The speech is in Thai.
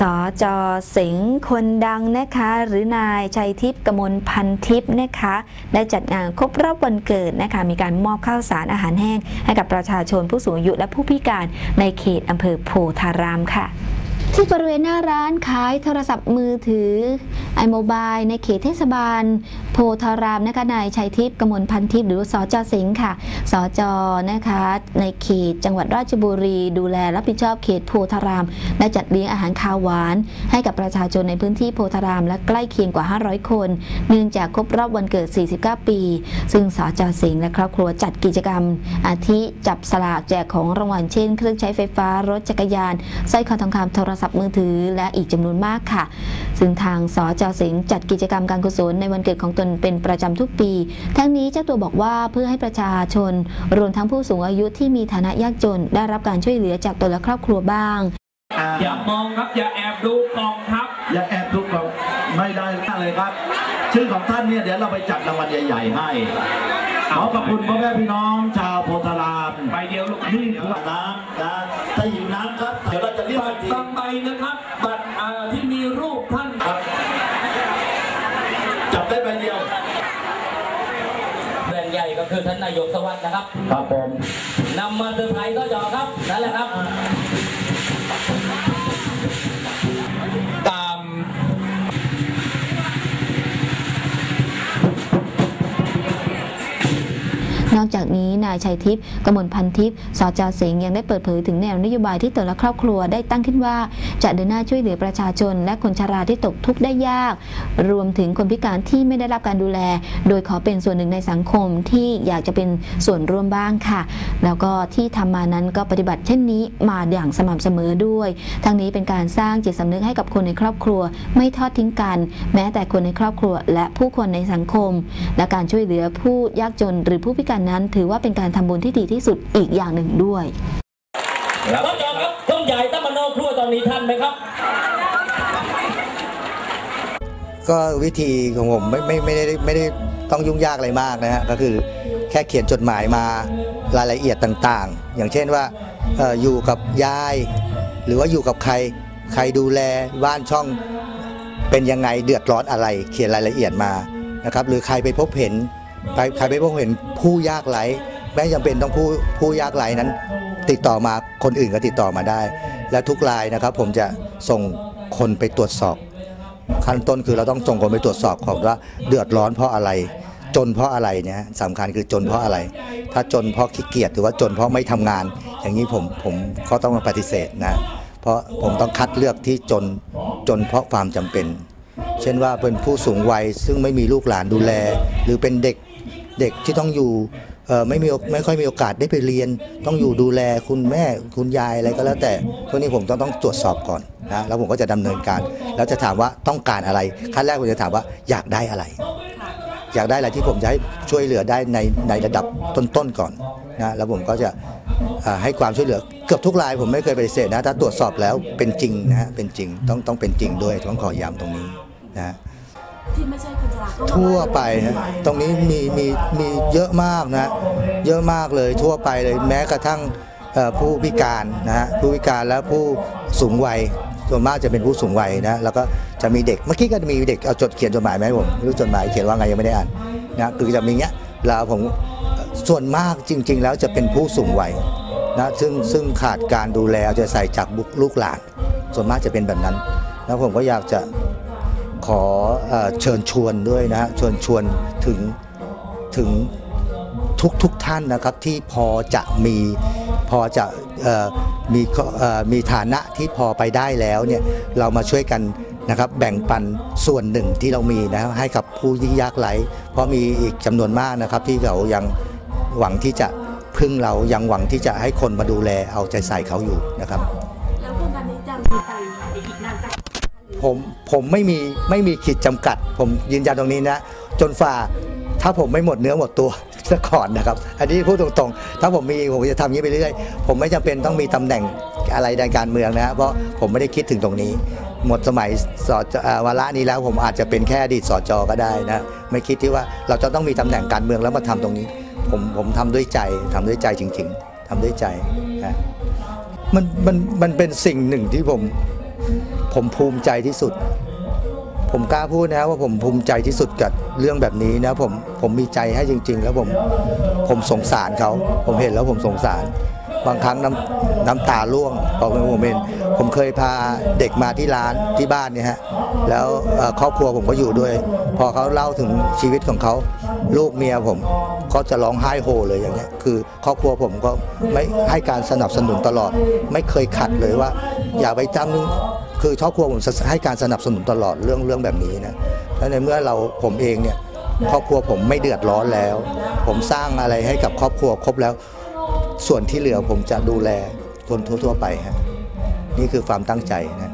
สจสิงห์คนดังนะคะ หรือนายชัยทิพย์กมลพันทิพย์นะคะ ได้จัดงานครบรอบวันเกิดนะคะ มีการมอบข้าวสารอาหารแห้ง ให้กับประชาชนผู้สูงอายุและผู้พิการในเขตอำเภอโพธารามค่ะ ที่บริเวณหน้าร้านขายโทรศัพท์มือถือไอโมบายในเขตเทศบาล โพธารามนะคะนายชัยทิพย์กมลพันทิพย์หรือสจสิงห์ค่ะสจนะคะในเขตจังหวัดราชบุรี ดูแลรับผิดชอบเขตโพธารามได้จัดเลี้ยงอาหารคาวหวาน ให้กับประชาชนในพื้นที่โพธาราม และใกล้เคียงกว่า 500 คน เนื่องจากครบรอบวันเกิด 49 ปี ซึ่งสจสิงห์และครอบครัวจัดกิจกรรม อาทิจับสลากแจกของรางวัลเช่น เครื่องใช้ไฟฟ้ารถจักรยานสร้อยคอทองคำโทรศัพท์มือถือ และอีกจำนวนมากค่ะ ซึ่งทางสจสิงห์จัดกิจกรรมการกุศลในวันเกิดของตนเป็นประจำทุกปี ทั้งนี้เจ้าตัวบอกว่าเพื่อให้ประชาชน รวมทั้งผู้สูงอายุที่มีฐานะยากจน ได้รับการช่วยเหลือจากตนและครอบครัวบ้างอย่ามองครับอย่าแอบดูกองครับ อย่าแอบทุกเราไม่ได้เลยครับ ชื่อของท่านเนี่ยเดี๋ยวเราไปจัดรางวัลใหญ่ ๆ ให้ ขอขอบคุณพ่อแม่พี่น้อง ชาวโพธารามใบเดียวลูกนี่คือน้ำนะถ้าหิวน้ำครับเดี๋ยวเราจะเรียกบัทัตนรทีบางใบนะครับ บัตรอ่าที่มีรูปท่านครับ จับได้ใบเดียวแบรนด์ใหญ่ก็คือท่านนายกสวัสดิ์นะครับ ครับผมนำมาเซอร์ไพรส์ก็จอครับ นั่นแหละครับ นอกจากนี้นายชัยทิพย์กมลพันทิพย์สจเสงยังได้เปิดเผยถึงแนวนโยบายที่ตนและครอบครัวได้ตั้งขึ้นว่า จะเดินหน้าช่วยเหลือประชาชน และคนชราที่ตกทุกข์ได้ยาก รวมถึงคนพิการที่ไม่ได้รับการดูแล โดยขอเป็นส่วนหนึ่งในสังคมที่อยากจะเป็นส่วนร่วมบ้างค่ะ แล้วก็ที่ทำมานั้นก็ปฏิบัติเช่นนี้มาอย่างสม่ำเสมอด้วย ทั้งนี้เป็นการสร้างจิตสำนึกให้กับคนในครอบครัว ไม่ทอดทิ้งกัน แม้แต่คนในครอบครัว และผู้คนในสังคม และการช่วยเหลือผู้ยากจนหรือผู้พิการนั้น ถือว่าเป็นการทำบุญที่ดีที่สุดอีกอย่างหนึ่งด้วยแล้วก็จอครับต้นใหญ่ตั้งมโนครัวตอนนี้ท่านไหมครับ ก็วิธีของผมไม่ไม่ไม่ได้ไม่ได้ต้องยุ่งยากอะไรมากนะฮะก็คือแค่เขียนจดหมายมารายละเอียดต่างๆ อย่างเช่นว่าเอ่ออยู่กับยาย หรือว่าอยู่กับใครใครดูแลบ้านช่องเป็นยังไงเดือดร้อนอะไร เขียนรายละเอียดมานะครับหรือใครไปพบเห็น ใครไปพบเห็นผู้ยากไร้ไม่จำเป็นต้องผู้ผู้ยากไร้นั้น ติดต่อมาคนอื่นก็ติดต่อมาได้ และทุกรายนะครับ ผมจะส่งคนไปตรวจสอบ ขั้นต้นคือเราต้องส่งคนไปตรวจสอบก่อนว่าเดือดร้อนเพราะอะไร จนเพราะอะไรเนี่ยสำคัญคือจนเพราะอะไร ถ้าจนเพราะขี้เกียจหรือว่าจนเพราะไม่ทำงาน อย่างนี้ผมผมก็ต้องมาปฏิเสธนะเพราะผมต้องคัดเลือกที่จนจนเพราะความจำเป็น เช่นว่าเป็นผู้สูงวัยซึ่งไม่มีลูกหลานดูแล หรือเป็นเด็ก เด็กที่ต้องอยู่ไม่มีไม่ค่อยมีโอกาสได้ไปเรียน ต้องอยู่ดูแลคุณแม่คุณยายอะไรก็แล้วแต่พวกนี้ผมต้องต้องตรวจสอบก่อนนะแล้วผมก็จะดำเนินการ แล้วจะถามว่าต้องการอะไรขั้นแรกผมจะถามว่าอยากได้อะไร อยากได้อะไรที่ผมจะให้ช่วยเหลือได้ในในระดับต้นๆก่อนนะแล้วผมก็จะให้ความช่วยเหลือเกือบทุกรายผมไม่เคยปฏิเสธนะถ้าตรวจสอบแล้วเป็นจริงนะฮะเป็นจริงต้องต้องเป็นจริงด้วยต้องขอย้ำตรงนี้นะ ที่ไม่ใช่คนชราก็ทั่วไปฮะตรงนี้มีมีมีเยอะมากนะ เยอะมากเลยทั่วไปเลยแม้กระทั่งเอ่อผู้พิการนะฮะผู้พิการและผู้สูงวัยส่วนมากจะเป็นผู้สูงวัยนะแล้วก็จะมีเด็กเมื่อกี้ก็จะมีเด็กเอาจดเขียนจดหมายมาให้ผมไม่รู้จดหมายเขียนว่าไงยังไม่ได้อ่านนะคือจะมีเงี้ยแล้วผมส่วนมากจริง ๆ แล้วจะเป็นผู้สูงวัยนะซึ่งซึ่งขาดการดูแลเอาใจใส่จากบุคลูกหลาน ส่วนมากจะเป็นแบบนั้น แล้วผมก็อยากจะ ขอเอเชิญชวนด้วยนะฮะเชิญชวนถึงถึงทุกทุกท่านนะครับที่พอจะมีพอจะอมีมีฐานะที่พอไปได้แล้วเนี่ยเรามาช่วยกันนะครับแบ่งปันส่วนหนึ่งที่เรามีนะให้กับผู้ที่ยากไร้เพราะมีอีกจำนวนมากนะครับที่เขายังหวังที่จะพึ่งเรายังหวังที่จะให้คนมาดูแลเอาใจใส่เขาอยู่นะครับ ผมผมไม่มีไม่มีขีดจำกัด ผมยืนยันตรงนี้นะ จนฝ่าถ้าผมไม่หมดเนื้อหมดตัวซะก่อนนะครับ อันนี้พูดตรงๆ ถ้าผมมีผมจะทำอย่างนี้ไปเรื่อยผมไม่จำเป็นต้องมีตำแหน่งอะไรในการเมืองนะ เพราะผมไม่ได้คิดถึงตรงนี้ หมดสมัยสจเอ่อวาระนี้แล้วผมอาจจะเป็นแค่อดีตสจก็ได้นะ ไม่คิดที่ว่าเราจะต้องมีตำแหน่งการเมืองแล้วมาทำตรงนี้ ผมผมทำด้วยใจทำด้วยใจจริง ๆทำด้วยใจนะมันมันมันเป็นสิ่งหนึ่งที่ผม ผมภูมิใจที่สุด ผมกล้าพูดนะว่าผมภูมิใจที่สุดกับเรื่องแบบนี้นะผมผมมีใจให้จริง ๆ แล้วผมผมสงสารเขา ผมเห็นแล้วผมสงสาร บางครั้งน้ำน้ำตาร่วงพอผมเห็น ผมเคยพาเด็กมาที่ร้านที่บ้านเนี่ยฮะแล้วครอบครัวผมก็อยู่ด้วย พอเขาเล่าถึงชีวิตของเขาลูกเมียผมก็จะร้องไห้โฮเลยอย่างเงี้ยคือครอบครัวผมก็ไม่ให้การสนับสนุนตลอด ไม่เคยขัดเลยว่า อย่าไปจำนึงคือครอบครัวผมให้การสนับสนุนตลอดเรื่องเรื่องแบบนี้นะแล้วในเมื่อเราผมเองเนี่ยครอบครัวผมไม่เดือดร้อนแล้ว ผมสร้างอะไรให้กับครอบครัวครบแล้ว ส่วนที่เหลือผมจะดูแลคนทั่ว ๆ ไปฮะ นี่คือความตั้งใจนะ